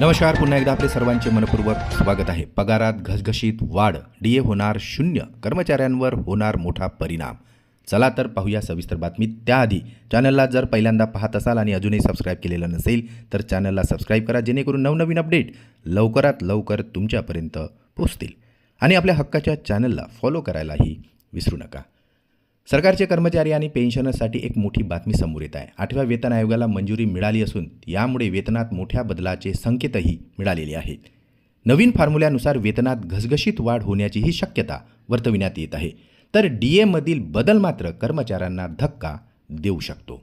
नमस्कार पुन्हा एकदा आपले सर्वांचे मनपूर्वक स्वागत आहे. पगारात घसघशीत वाढ डी ए होणार शून्य कर्मचाऱ्यांवर होणार मोठा परिणाम. चला तर पाहूया सविस्तर बातमी. त्याआधी चॅनलला जर पहिल्यांदा पाहत असाल आणि अजूनही सबस्क्राईब केलेलं नसेल तर चॅनलला सबस्क्राईब करा जेणेकरून नवनवीन अपडेट लवकरात लवकर तुमच्यापर्यंत पोहोचतील. आणि आपल्या हक्काच्या चॅनलला फॉलो करायलाही विसरू नका. सरकारचे कर्मचारी आणि पेन्शनर्ससाठी एक मोठी बातमी समोर येत आहे. आठव्या वेतन आयोगाला मंजुरी मिळाली असून यामुळे वेतनात मोठ्या बदलाचे संकेतही मिळालेले आहेत. नवीन फॉर्म्युल्यानुसार वेतनात घसघशीत वाढ होण्याचीही शक्यता वर्तविण्यात येत आहे. तर डी एमधील बदल मात्र कर्मचाऱ्यांना धक्का देऊ शकतो.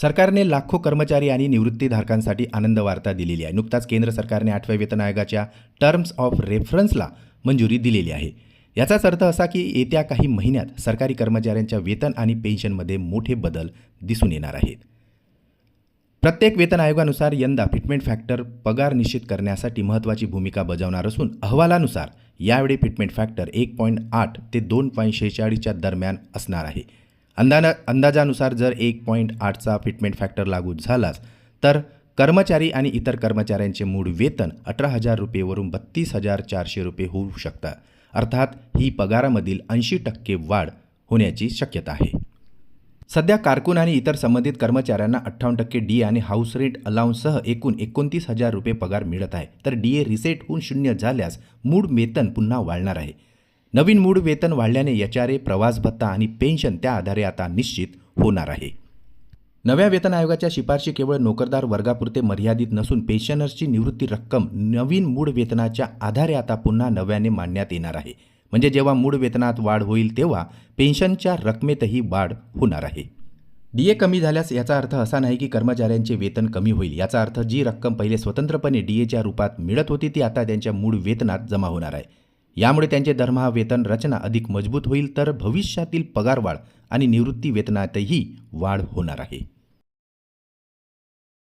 सरकारने लाखो कर्मचारी आणि निवृत्तीधारकांसाठी आनंद वार्ता दिलेली आहे. नुकताच केंद्र सरकारने आठव्या वेतन आयोगाच्या टर्म्स ऑफ रेफरन्सला मंजुरी दिलेली आहे. याचाच अर्थ असा की येत्या काही महिन्यात सरकारी कर्मचाऱ्यांच्या वेतन आणि पेन्शनमध्ये मोठे बदल दिसून येणार आहेत. प्रत्येक वेतन आयोगानुसार यंदा फिटमेंट फॅक्टर पगार निश्चित करण्यासाठी महत्त्वाची भूमिका बजावणार असून अहवालानुसार यावेळी फिटमेंट फॅक्टर एक पॉईंट आठ ते दोन पॉईंट शेहेचाळीसच्या दरम्यान असणार आहे. अंदाना अंदाजानुसार जर एक पॉईंट आठचा फिटमेंट फॅक्टर लागू झालाच तर कर्मचारी आणि इतर कर्मचाऱ्यांचे मूळ वेतन अठरा हजार रुपयेवरून बत्तीस हजार चारशे रुपये होऊ शकतात. अर्थात ही पगारामधील ऐंशी टक्के वाढ होण्याची शक्यता आहे. सध्या कारकून आणि इतर संबंधित कर्मचाऱ्यांना अठ्ठावन्न टक्के डी आणि हाऊस रेंट अलाउन्ससह एकूण एकोणतीस हजार रुपये पगार मिळत आहे. तर डी ए रिसेट होऊन शून्य झाल्यास मूळ वेतन पुन्हा वाढणार आहे. नवीन मूळ वेतन वाढल्याने एच आर ए प्रवास भत्ता आणि पेन्शन त्या आधारे आता निश्चित होणार आहे. नव्या वेतन आयोगाच्या शिफारशी केवळ नोकरदार वर्गापुरते मर्यादित नसून पेन्शनर्सची निवृत्ती रक्कम नवीन मूळ वेतनाच्या आधारे आता पुन्हा नव्याने मांडण्यात येणार आहे. म्हणजे जेव्हा मूळ वेतनात वाढ होईल तेव्हा पेन्शनच्या रकमेतही वाढ होणार आहे. डी ए कमी झाल्यास याचा अर्थ असा नाही की कर्मचाऱ्यांचे वेतन कमी होईल. याचा अर्थ जी रक्कम पहिले स्वतंत्रपणे डी एच्या रूपात मिळत होती ती आता त्यांच्या मूळ वेतनात जमा होणार आहे. यामुळे त्यांचे दरमहा वेतन रचना अधिक मजबूत होईल तर भविष्यातील पगारवाढ आणि निवृत्ती वेतनातही वाढ होणार आहे.